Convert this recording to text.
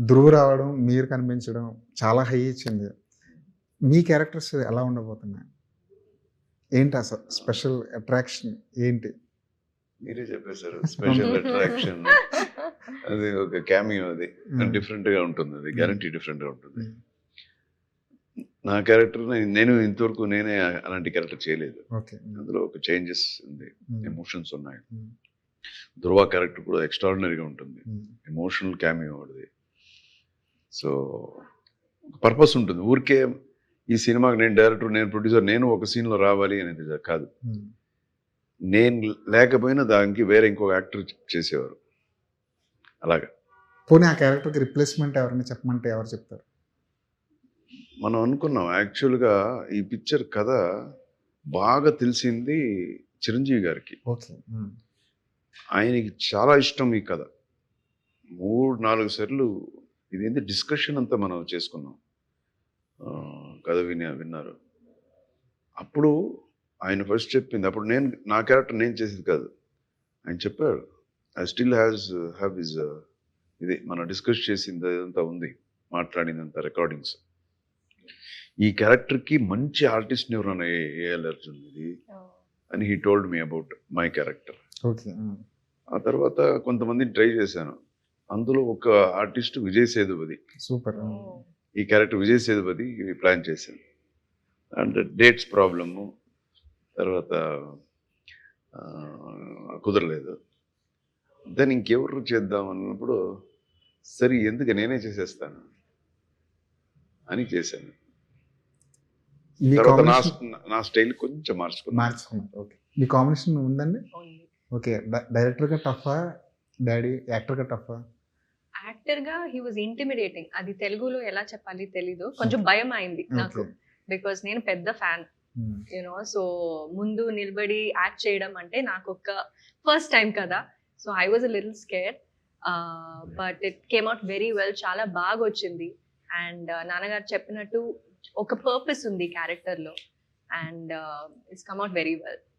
ధ్రువ్ రావడం మీరు కనిపించడం చాలా హై ఇచ్చింది. మీ క్యారెక్టర్స్ ఎలా ఉండబోతున్నాయి? ఏంటి అసలు స్పెషల్ అట్రాక్షన్ ఏంటి? మీరే చెప్పేశారు స్పెషల్ అట్రాక్షన్. అది ఒక క్యామియో అది. డిఫరెంట్గా ఉంటుంది అది గ్యారంటీ డిఫరెంట్గా ఉంటుంది నా క్యారెక్టర్ నేను ఇంతవరకు నేనే అలాంటి క్యారెక్టర్ చేయలేదు. ఓకే. అందులో ఒక చేంజెస్ ఉంది ఎమోషన్స్ ఉన్నాయి. ధ్రువ క్యారెక్టర్ కూడా ఎక్స్ట్రాడినరీగా ఉంటుంది. ఎమోషనల్ క్యామియో అది సో పర్పస్ ఉంటుంది. ఊరికే ఈ సినిమాకి నేను డైరెక్టర్ నేను ప్రొడ్యూసర్ నేను ఒక సీన్లో రావాలి అనేది కాదు. నేను లేకపోయినా దానికి వేరే ఇంకొక యాక్టర్ చేసేవారు. అలాగా. పోనీ ఆ క్యారెక్టర్కి రిప్లేస్మెంట్ ఎవరైనా చెప్పమంటే ఎవరు చెప్తారు? మనం అనుకున్నాం. యాక్చువల్గా ఈ పిక్చర్ కథ బాగా తెలిసింది చిరంజీవి గారికి. ఓకే. ఆయనకి చాలా ఇష్టం ఈ కథ. మూడు నాలుగు సార్లు ఇదేంటి డిస్కషన్ అంతా మనం చేసుకున్నాం. కథ విని విన్నారు. అప్పుడు ఆయన ఫస్ట్ చెప్పింది. అప్పుడు నేను నా క్యారెక్టర్ నేను చేసేది కాదు. ఆయన చెప్పాడు I still has have is ఇది మనం డిస్కస్ చేసింది అదంతా ఉంది. మాట్లాడిందంతా రికార్డింగ్స్ ఈ క్యారెక్టర్కి మంచి ఆర్టిస్ట్ని ఎవరైనా ఏఎల్ అర్జున్ ఇది? అని he told me about my character okay ఆ. తర్వాత కొంతమందిని ట్రై చేశాను. అందులో ఒక ఆర్టిస్ట్ విజయ్ సేతుపతి. సూపర్. ఈ క్యారెక్టర్ విజయ్ సేతుపతి ప్లాన్ చేశాను అండ్ డేట్స్ ప్రాబ్లము తర్వాత కుదరలేదు. దాన్ని ఇంకెవరు చేద్దాం అన్నప్పుడు సరే ఎందుకు నేనే చేసేస్తాను అని చేశాను. తర్వాత నా కాంబినేషన్ నా స్టైల్ కొంచెం మార్చుకున్నాను. మార్చుకున్నారు ఓకే. మీ కాంబినేషన్ ఉందండి? ఉంది. ఓకే. డైరెక్టర్గా టఫా? డాడీ యాక్టర్గా టఫా? యాక్టర్గా హీ వాజ్ ఇంటిమిడేటింగ్ అది తెలుగులో ఎలా చెప్పాలి తెలీదు. కొంచెం భయం అయింది నాకు. బికాస్ నేను పెద్ద ఫ్యాన్ యూనో సో ముందు నిలబడి యాక్ట్ చేయడం అంటే నాకు ఒక ఫస్ట్ టైం కదా. So I was a little scare but it came out very well చాలా బాగా వచ్చింది. అండ్ నాన్నగారు చెప్పినట్టు ఒక పర్పస్ ఉంది క్యారెక్టర్లో and it's come out very well